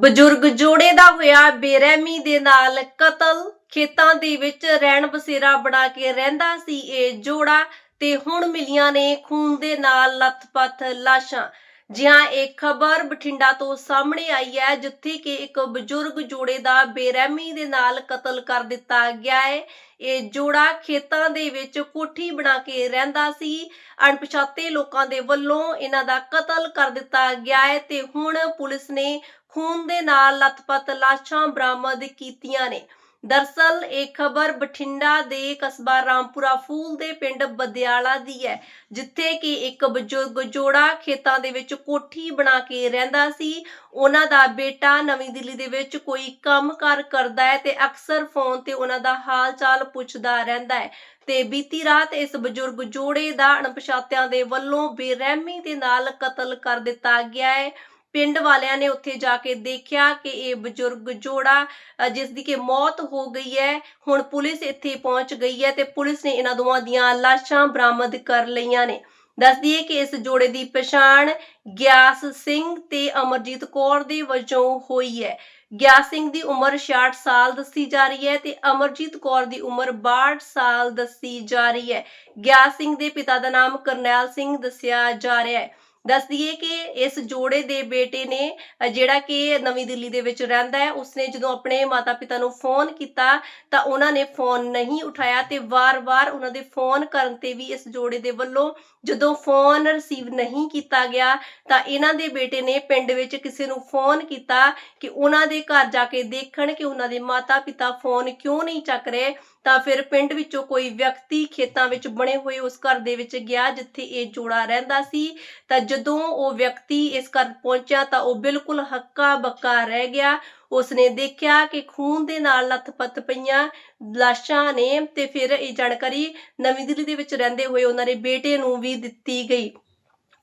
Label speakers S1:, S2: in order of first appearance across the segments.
S1: ਬਜ਼ੁਰਗ ਜੋੜੇ ਦਾ ਹੋਇਆ ਬੇਰਹਿਮੀ ਦੇ ਨਾਲ ਕਤਲ। ਖੇਤਾਂ ਦੇ ਵਿੱਚ ਰਹਿਣ ਬਸੇਰਾ ਬਣਾ ਕੇ ਰਹਿੰਦਾ ਸੀ ਇਹ ਜੋੜਾ ਤੇ ਹੁਣ ਮਿਲੀਆਂ ਨੇ ਖੂਨ ਦੇ ਨਾਲ ਲੱਥਪੱਥ ਲਾਸ਼ਾਂ। ਜਿਹਾਂ ਇਹ ਖਬਰ ਬਠਿੰਡਾ ਤੋਂ ਸਾਹਮਣੇ ਆਈ ਹੈ, ਜਿੱਥੇ ਕਿ ਇੱਕ ਬਜ਼ੁਰਗ ਜੋੜੇ ਦਾ ਬੇਰਹਿਮੀ ਦੇ ਨਾਲ ਕਤਲ ਕਰ ਦਿੱਤਾ ਗਿਆ ਹੈ। ਇਹ ਜੋੜਾ ਖੇਤਾਂ ਦੇ ਵਿੱਚ ਕੋਠੀ ਬਣਾ ਕੇ ਰਹਿੰਦਾ ਸੀ। ਅਣਪਛਾਤੇ ਲੋਕਾਂ ਦੇ ਵੱਲੋਂ ਇਹਨਾਂ ਦਾ ਕਤਲ ਕਰ ਦਿੱਤਾ ਗਿਆ ਹੈ ਤੇ ਹੁਣ ਪੁਲਿਸ ਨੇ ਖੂਨ ਦੇ ਨਾਲ ਲੱਥਪੱਥ ਲਾਸ਼ਾਂ ਬਰਾਮਦ ਕੀਤੀਆਂ ਨੇ। ਦਰਸਲ, ਇਹ ਖਬਰ ਬਠਿੰਡਾ ਦੇ ਕਸਬਾ ਰਾਮਪੁਰਾ ਫੂਲ ਦੇ ਪਿੰਡ ਬਦਿਆਲਾ ਦੀ ਹੈ, ਜਿੱਥੇ ਕਿ ਇੱਕ ਬਜ਼ੁਰਗ ਜੋੜਾ ਖੇਤਾਂ ਦੇ ਵਿੱਚ ਕੋਠੀ ਬਣਾ ਕੇ ਰਹਿੰਦਾ ਸੀ। ਉਹਨਾਂ ਦਾ ਬੇਟਾ ਨਵੀਂ ਦਿੱਲੀ ਦੇ ਵਿੱਚ ਕੋਈ ਕੰਮਕਾਰ ਕਰਦਾ ਹੈ ਤੇ ਅਕਸਰ ਫੋਨ ਤੇ ਉਹਨਾਂ ਦਾ ਹਾਲ ਚਾਲ ਪੁੱਛਦਾ ਰਹਿੰਦਾ ਹੈ। ਤੇ ਬੀਤੀ ਰਾਤ ਇਸ ਬਜ਼ੁਰਗ ਜੋੜੇ ਦਾ ਅਣਪਛਾਤਿਆਂ ਦੇ ਵੱਲੋਂ ਬੇਰਹਿਮੀ ਦੇ ਨਾਲ ਕਤਲ ਕਰ ਦਿੱਤਾ ਗਿਆ ਹੈ। ਪਿੰਡ ਵਾਲਿਆਂ ਨੇ ਉੱਥੇ ਜਾ ਕੇ ਦੇਖਿਆ ਕਿ ਇਹ ਬਜ਼ੁਰਗ ਜੋੜਾ ਜਿਸ ਦੀ ਕਿ ਮੌਤ ਹੋ ਗਈ ਹੈ, ਹੁਣ ਪੁਲਿਸ ਇੱਥੇ ਪਹੁੰਚ ਗਈ ਹੈ ਤੇ ਪੁਲਿਸ ਨੇ ਇਹਨਾਂ ਦੋਵਾਂ ਦੀਆਂ ਲਾਸ਼ਾਂ ਬਰਾਮਦ ਕਰ ਲਈਆਂ ਨੇ। ਦੱਸ ਦਈਏ ਕਿ ਇਸ ਜੋੜੇ ਦੀ ਪਛਾਣ ਗਿਆਸ ਸਿੰਘ ਤੇ ਅਮਰਜੀਤ ਕੌਰ ਦੇ ਵਜੋਂ ਹੋਈ ਹੈ। ਗਿਆਸ ਸਿੰਘ ਦੀ ਉਮਰ 66 ਸਾਲ ਦੱਸੀ ਜਾ ਰਹੀ ਹੈ ਤੇ ਅਮਰਜੀਤ ਕੌਰ ਦੀ ਉਮਰ 62 ਸਾਲ ਦੱਸੀ ਜਾ ਰਹੀ ਹੈ। ਗਿਆਸ ਸਿੰਘ ਦੇ ਪਿਤਾ ਦਾ ਨਾਮ ਕਰਨੈਲ ਸਿੰਘ ਦੱਸਿਆ ਜਾ ਰਿਹਾ ਹੈ। ਦੱਸ ਦਈਏ ਕਿ ਇਸ ਜੋੜੇ ਦੇ ਬੇਟੇ ਨੇ ਜਿਹੜਾ ਕਿ ਨਵੀਂ ਦਿੱਲੀ ਦੇ ਵਿੱਚ ਰਹਿੰਦਾ ਹੈ, ਉਸਨੇ ਜਦੋਂ ਆਪਣੇ ਮਾਤਾ-ਪਿਤਾ ਨੂੰ ਫੋਨ ਕੀਤਾ ਤਾਂ ਉਹਨਾਂ ਨੇ ਫੋਨ ਨਹੀਂ ਉਠਾਇਆ ਤੇ ਵਾਰ-ਵਾਰ ਉਹਨਾਂ ਦੇ ਫੋਨ ਕਰਨ ਤੇ ਵੀ ਇਸ ਜੋੜੇ ਦੇ ਵੱਲੋਂ ਜਦੋਂ ਫੋਨ ਰਿਸੀਵ ਨਹੀਂ ਕੀਤਾ ਗਿਆ ਤਾਂ ਇਹਨਾਂ ਦੇ ਬੇਟੇ ਨੇ ਪਿੰਡ ਵਿੱਚ ਕਿਸੇ ਨੂੰ ਫੋਨ ਕੀਤਾ ਕਿ ਉਹਨਾਂ ਦੇ ਘਰ ਜਾ ਕੇ ਦੇਖਣ ਕਿ ਉਹਨਾਂ ਦੇ ਮਾਤਾ-ਪਿਤਾ ਫੋਨ ਕਿਉਂ ਨਹੀਂ ਚੱਕ ਰਹੇ। ਤਾਂ ਫਿਰ ਪਿੰਡ ਵਿੱਚੋਂ ਕੋਈ ਵਿਅਕਤੀ ਖੇਤਾਂ ਵਿੱਚ ਬਣੇ ਹੋਏ ਉਸ ਘਰ ਦੇ ਵਿੱਚ ਗਿਆ ਜਿੱਥੇ ਇਹ ਜੋੜਾ ਰਹਿੰਦਾ ਸੀ। ਤਾਂ ਜਦੋਂ ਉਹ ਵਿਅਕਤੀ ਇਸ ਘਰ ਪਹੁੰਚਿਆ ਤਾਂ ਉਹ ਬਿਲਕੁਲ ਹੱਕਾ ਬੱਕਾ ਰਹਿ ਗਿਆ। ਉਸਨੇ ਦੇਖਿਆ ਕਿ ਖੂਨ ਦੇ ਨਾਲ ਲੱਥਪੱਥ ਪਈਆਂ ਲਾਸ਼ਾਂ ਨੇ ਤੇ ਫਿਰ ਇਹ ਜਾਣਕਾਰੀ ਨਵੀਂ ਦਿੱਲੀ ਦੇ ਵਿੱਚ ਰਹਿੰਦੇ ਹੋਏ ਉਹਨਾਂ ਦੇ ਬੇਟੇ ਨੂੰ ਵੀ ਦਿੱਤੀ ਗਈ।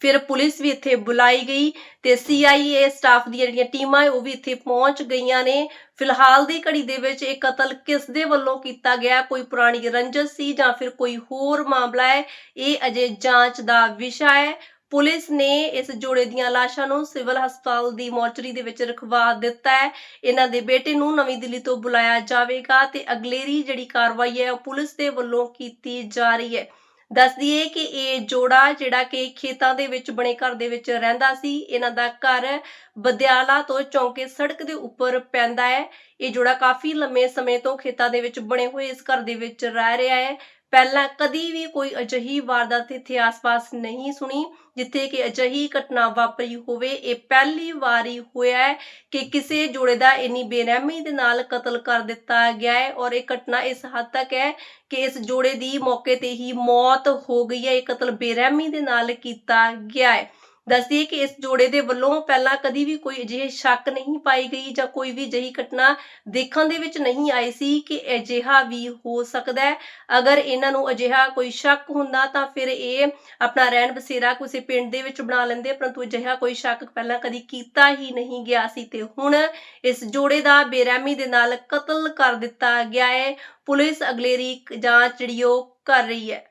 S1: ਫਿਰ ਪੁਲਿਸ ਵੀ ਇੱਥੇ ਬੁਲਾਈ ਗਈ ਤੇ ਸੀਆਈਏ ਸਟਾਫ ਦੀਆਂ ਜਿਹੜੀਆਂ ਟੀਮਾਂ ਉਹ ਵੀ ਇੱਥੇ ਪਹੁੰਚ ਗਈਆਂ ਨੇ। ਫਿਲਹਾਲ ਦੀ ਘੜੀ ਦੇ ਵਿੱਚ ਇਹ ਕਤਲ ਕਿਸ ਦੇ ਵੱਲੋਂ ਕੀਤਾ ਗਿਆ? ਕੋਈ ਪੁਰਾਣੀ ਰੰਜਿਸ਼ ਸੀ ਜਾਂ ਫਿਰ ਕੋਈ ਹੋਰ ਮਾਮਲਾ ਹੈ? ਇਹ ਅਜੇ ਜਾਂਚ ਦਾ ਵਿਸ਼ਾ ਹੈ। ਪੁਲਿਸ ਨੇ ਇਸ ਜੋੜੇ ਦੀਆਂ ਲਾਸ਼ਾਂ ਨੂੰ ਸਿਵਲ ਹਸਪਤਾਲ ਦੀ ਮੋਰਚਰੀ ਦੇ ਵਿੱਚ ਰਖਵਾ ਦਿੱਤਾ ਹੈ। ਇਹਨਾਂ ਦੇ ਬੇਟੇ ਨੂੰ ਨਵੀਂ ਦਿੱਲੀ ਤੋਂ ਬੁਲਾਇਆ ਜਾਵੇਗਾ ਤੇ ਅਗਲੇਰੀ ਜਿਹੜੀ ਕਾਰਵਾਈ ਹੈ ਉਹ ਪੁਲਿਸ ਦੇ ਵੱਲੋਂ ਕੀਤੀ ਜਾ ਰਹੀ ਹੈ। ਦੱਸ ਦਈਏ ਕਿ ਇਹ ਜੋੜਾ ਜਿਹੜਾ ਕਿ ਖੇਤਾਂ ਦੇ ਵਿੱਚ ਬਣੇ ਘਰ ਦੇ ਵਿੱਚ ਰਹਿੰਦਾ ਸੀ, ਇਹਨਾਂ ਦਾ ਘਰ ਬਦਿਆਲਾ ਤੋਂ ਚੌਂਕੇ ਸੜਕ ਦੇ ਉੱਪਰ ਪੈਂਦਾ ਹੈ। ਇਹ ਜੋੜਾ ਕਾਫੀ ਲੰਮੇ ਸਮੇਂ ਤੋਂ ਖੇਤਾਂ ਦੇ ਵਿੱਚ ਬਣੇ ਹੋਏ ਇਸ ਘਰ ਦੇ ਵਿੱਚ ਰਹਿ ਰਿਹਾ ਹੈ। ਪਹਿਲਾਂ ਕਦੀ ਵੀ ਕੋਈ ਅਜਿਹੀ ਵਾਰਦਾਤ ਇੱਥੇ ਆਸ-ਪਾਸ ਨਹੀਂ ਸੁਣੀ, ਜਿੱਥੇ ਕਿ ਅਜਿਹੀ ਘਟਨਾ ਵਾਪਰੀ ਹੋਵੇ। ਇਹ ਪਹਿਲੀ ਵਾਰੀ ਹੋਇਆ ਹੈ ਕਿ ਕਿਸੇ ਜੋੜੇ ਦਾ ਇੰਨੀ ਬੇਰਹਿਮੀ ਦੇ ਨਾਲ ਕਤਲ ਕਰ ਦਿੱਤਾ ਗਿਆ ਹੈ ਔਰ ਇਹ ਘਟਨਾ ਇਸ ਹੱਦ ਤੱਕ ਹੈ ਕਿ ਇਸ ਜੋੜੇ ਦੀ ਮੌਕੇ ਤੇ ਹੀ ਮੌਤ ਹੋ ਗਈ ਹੈ। ਇਹ ਕਤਲ ਬੇਰਹਿਮੀ ਦੇ ਨਾਲ ਕੀਤਾ ਗਿਆ ਹੈ। ਦੱਸਦੀਏ ਕਿ ਇਸ ਜੋੜੇ ਦੇ ਵੱਲੋਂ ਪਹਿਲਾਂ ਕਦੀ ਵੀ ਕੋਈ ਅਜਿਹੇ ਸ਼ੱਕ ਨਹੀਂ ਪਾਈ ਗਈ ਜਾਂ ਕੋਈ ਵੀ ਅਜਿਹੀ ਘਟਨਾ ਦੇਖਣ ਦੇ ਵਿੱਚ ਨਹੀਂ ਆਈ ਸੀ ਕਿ ਅਜਿਹਾ ਵੀ ਹੋ ਸਕਦਾ ਹੈ। ਅਗਰ ਇਹਨਾਂ ਨੂੰ ਅਜਿਹਾ ਕੋਈ ਸ਼ੱਕ ਹੁੰਦਾ ਤਾਂ ਫਿਰ ਇਹ ਆਪਣਾ ਰਹਿਣ ਬਸੇਰਾ ਕਿਸੇ ਪਿੰਡ ਦੇ ਵਿੱਚ ਬਣਾ ਲੈਂਦੇ, ਪਰੰਤੂ ਅਜਿਹਾ ਕੋਈ ਸ਼ੱਕ ਪਹਿਲਾਂ ਕਦੀ ਕੀਤਾ ਹੀ ਨਹੀਂ ਗਿਆ ਸੀ ਤੇ ਹੁਣ ਇਸ ਜੋੜੇ ਦਾ ਬੇਰਹਿਮੀ ਦੇ ਨਾਲ ਕਤਲ ਕਰ ਦਿੱਤਾ ਗਿਆ ਹੈ। ਪੁਲਿਸ ਅਗਲੇਰੀ ਜਾਂਚ ਜਿਹੜੀ ਉਹ ਕਰ ਰਹੀ ਹੈ।